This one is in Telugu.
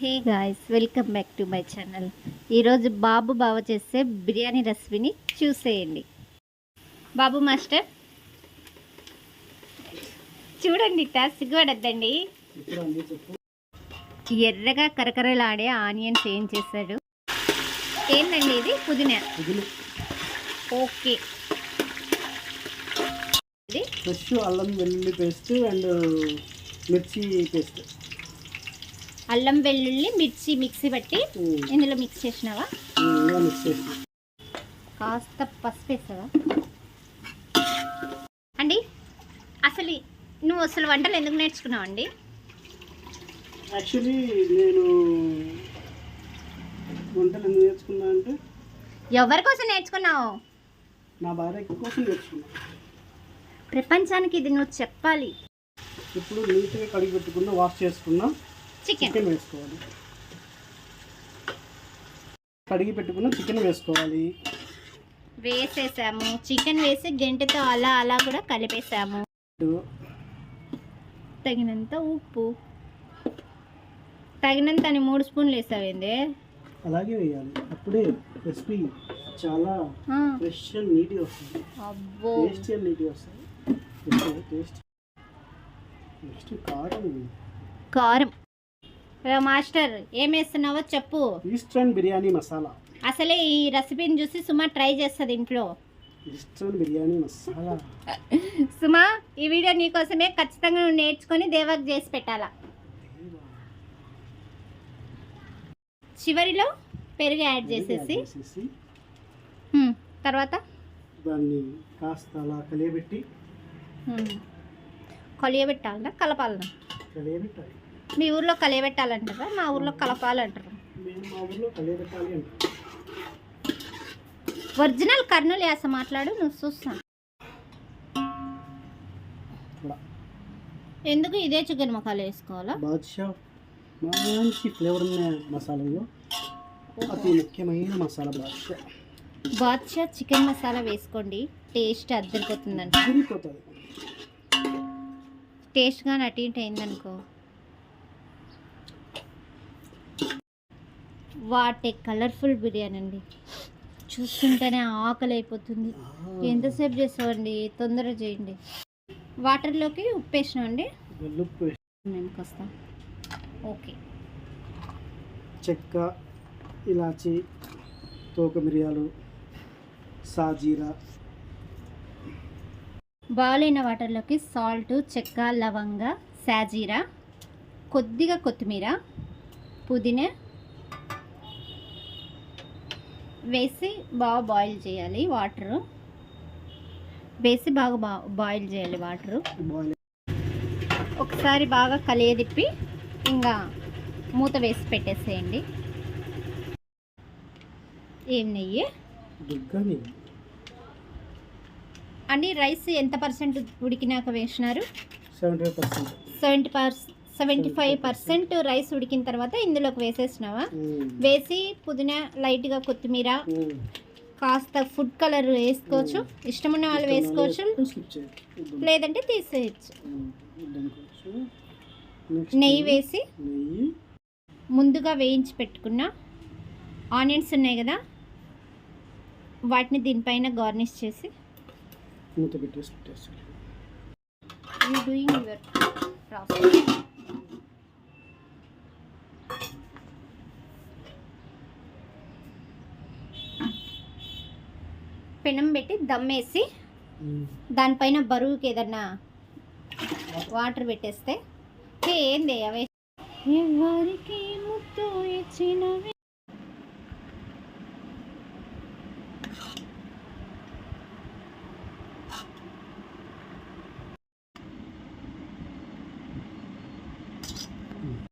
Hey guys welcome back to my channel. ఈరోజు బాబు బావ చేసే బిర్యానీ రెసిపీని చూసేయండి. బాబు మాస్టర్ చూడండి ఇట్టా సిగ్గుపడద్దండి. ఎర్రగా కరకరలాడే ఆనియన్స్ ఏం చేశాడు ఏందండి ఇది? పుదీనా. ఓకే. ఇది? ఫ్రెష్ అల్లం వెల్లుల్లి పేస్ట్ అండ్ మిర్చి పేస్ట్. అల్లం వెల్లుల్లి మిర్చి మిక్సీ పట్టి ఇందులో మిక్స్ చేసినావా? మిక్స్ చేసి కాస్త పసుపు వేసావా? అండి అసలు నువ్వు అసలు వంటలు ఎందుకు నేర్చుకున్నావు అండి? యాక్చువల్లీ నేను వంటలు ఎందుకు నేర్చుకున్నా అంటే ఎవరి కోసం నేర్చుకున్నావు? నా భార్య కోసం నేర్చుకున్నా. ప్రపంచానికి ఇది నువ్వు చెప్పాలి. ఇప్పుడు నీట్గా కడిగి పెట్టుకున్న వాష్ చేసుకున్న చికెన్ వేసుకోవాలి. కడిగి పెట్టుకున్న చికెన్ వేసుకోవాలి. వేసేసాము. చికెన్ వేసి గంటతో అలా అలా కూడా కలిపేసాము. తగినంత ఉప్పు. తగినంత అని మూడు స్పూన్లు వేసావేంది అలాగే వేయాలి. అప్పుడే రెసిపీ చాలా ఫ్రెష్ అండ్ నీట్గా వస్తుంది. అబ్బో. టేస్టీ అండ్ నీట్గా వస్తుంది. టేస్ట్ నెక్స్ట్ కారం. కారం. మాస్టర్ ఏం వేస్తున్నావో చెప్పు. ఈస్టర్న్ బిర్యానీ మసాలా. అసలే ఈ రెసిపీని చూసి సుమా ట్రై చేస్తుంది ఇంట్లో. ఈస్టర్న్ బిర్యానీ మసాలా. సుమా ఈ వీడియో నీకోసమే ఖచ్చితంగా నువ్వు నేర్చుకొని దేవాకు చేసి పెట్టాలా? చివరిలో పెరుగు యాడ్ చేసేసి. తర్వాత? దాన్ని కాస్త అలా కలియబెట్టి. కలియబెట్టాలనా? కలపాలనా? కలియబెట్టాలి. మీ ఊర్లో కలియబెట్టాలంటారా? మా ఊర్లో కలపాలంటారు? ఒరిజినల్ కర్నూలు యాస మాట్లాడు నువ్వు చూస్తాను. ఎందుకు ఇదే చికెన్ మసాలా వేసుకోవాలా? బాద్షా మంచి ఫ్లేవర్ ఉన్న మసాలాలో. అతి ముఖ్యమైన మసాలా బాద్షా. బాద్షా చికెన్ మసాలా వేసుకోండి టేస్ట్ అద్దరిపోతుందంట. తిరిగిపోతుంది టేస్ట్గా అటు ఇటు అయిందనుకో. వాటే కలర్ఫుల్ బిర్యానీ అండి. చూస్తుంటేనే ఆకలి అయిపోతుంది ఎంతసేపు చేసామండి తొందరగా చేయండి. వాటర్లోకి ఉప్పు వేసినామండి వెల్లుప్పు వేసి మేము వస్తాం. ఓకే. చెక్క ఇలాచి తోక మిరియాలు సాజీరా. బాయిల్ వాటర్లోకి సాల్ట్ చెక్క లవంగ సాజీరా కొద్దిగా కొత్తిమీర పుదీనా వేసి బాగా బాయిల్ చేయాలి వాటరు వేసి బాగా బా బాయిల్ చేయాలి వాటరు ఒకసారి బాగా కలియదిప్పి ఇంకా మూత వేసి పెట్టేసేయండి. ఏం నెయ్యి? అండి రైస్ ఎంత పర్సెంట్ ఉడికినాక వేసినారు? Seventy percent seventy per seventy five percent rice ఉడికిన తర్వాత ఇందులోకి వేసేసినావా వేసి పుదీనా లైట్గా కొత్తిమీర కాస్త ఫుడ్ కలర్ వేసుకోవచ్చు. ఇష్టం ఉన్న వాళ్ళు వేసుకోవచ్చు. లేదంటే తీసేయచ్చు. నెయ్యి వేసి ముందుగా వేయించి పెట్టుకున్న ఆనియన్స్ ఉన్నాయి కదా? వాటిని దీనిపైన గార్నిష్ చేసి మూత పెట్టేసి పెట్టేసి యూ డూయింగ్ యువర్ ప్రాసెస్ పెనం పెట్టి దమ్మేసి దానిపైన బరువుకి ఏదన్నా వాటర్ పెట్టేస్తే ఏంది అవే? ఎవరికి ముద్దు ఇచ్చినవి.